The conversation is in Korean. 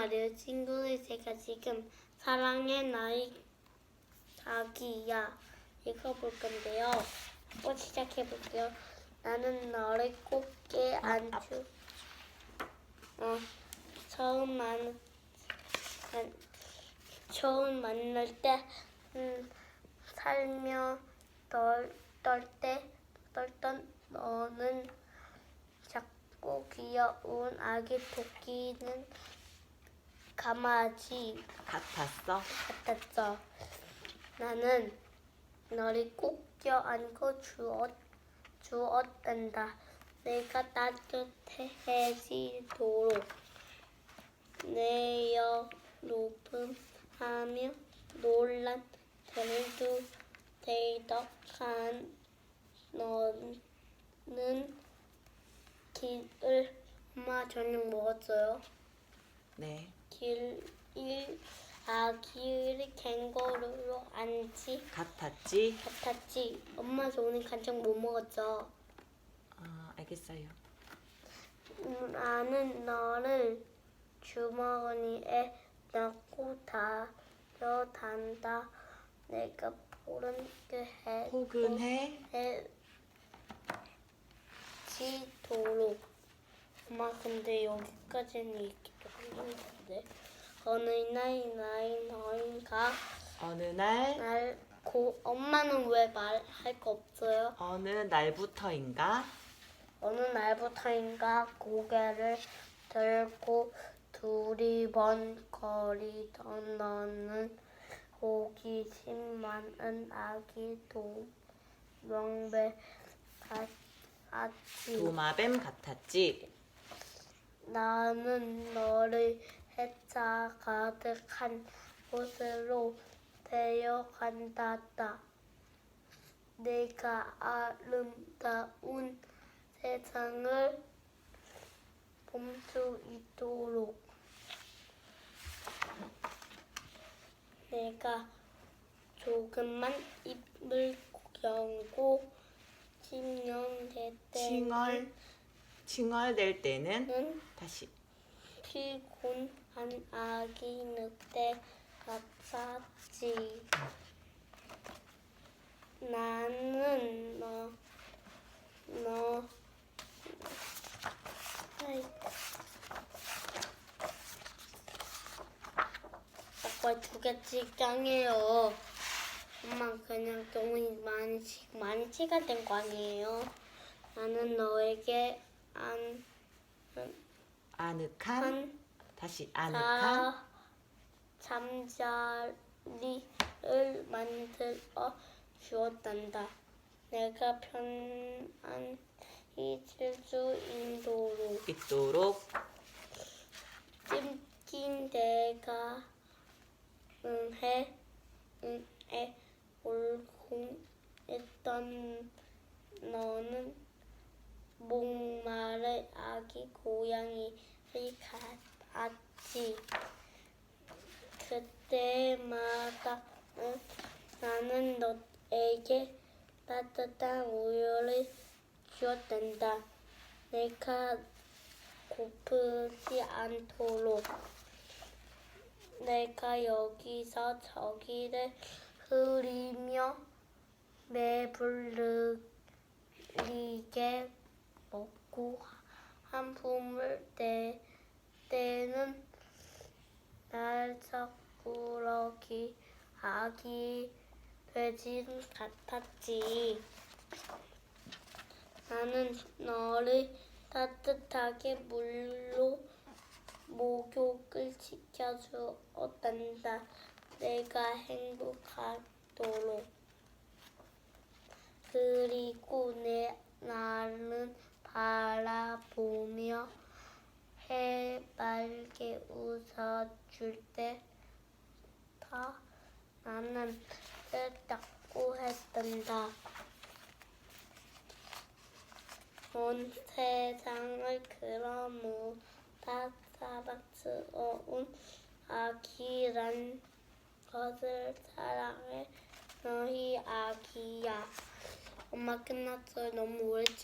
말이에요. 친구들 제가 지금 사랑의 나이 자기야 읽어볼 건데요. 또 시작해 볼게요. 나는 너를 곱게 안주. 어 처음 만 만- 처음 만날 때 음, 살며 떨 떨때 떨던 너는 작고 귀여운 아기 토끼는 강아지 같았어. 같았어. 나는 너를 꼭 껴안고 주었, 주었단다. 내가 따뜻해지도록 내여 높음하며 놀란 들도 대덕한 너는 길을 엄마 저녁 먹었어요. 네. 길, 일, 아, 길을 캥거루로 앉지 같았지. 같았지. 엄마 저 오늘 간식 못 먹었죠. 아, 알겠어요. 음, 나는 너를 주머니에 넣고 다려단다. 내가 포근해 포근해. 해 지도록. 엄마 근데 여기까지는 읽기 조금 힘든데. 어느 날 나이 너인가 어느 날 날 고, 엄마는 왜 말할 거 없어요? 어느 날부터인가 어느 날부터인가 고개를 들고 두리번거리던 너는 호기심 많은 아기 도 명배 같았지. 도마뱀 같았지. 나는 너를 해차 가득한 곳으로 데려간다. 내가 아름다운 세상을 볼 수 있도록 내가 조금만 입을 열고 칭령대 칭얼 칭얼댈 때는 다시 피곤한 아기 늑대 같았지. 나는 너, 너, 아이, 아빠 두 개씩 짱해요. 엄마 그냥 너무 많이 치- 많이 치가 된 거 아니에요? 나는 너에게 안, 아늑한 한 다시 아늑한 자, 잠자리를 만들어 주었단다. 내가 편안히 있을 수 있도록 있도록 찜긴 내가 응해 응해 올공했던 너는 목마를 아기 고양이를 갖았지. 그때마다 응, 나는 너에게 따뜻한 우유를 주었단다. 내가 고프지 않도록 내가 여기서 저기를 흐리며 배부르게 먹고 한품을 때 때는 날석꾸러기 아기 돼지 같았지. 나는 너를 따뜻하게 물로 목욕을 시켜주었단다. 내가 행복하도록. 그리고 내 나는 바라보며 해맑게 웃어줄 때다 나는 뜻답고 했단다. 온 세상을 그러무다 사랑스러운 아기란 것을 사랑해 너희 아기야. 엄마 끝났어요. 너무 오래 찍.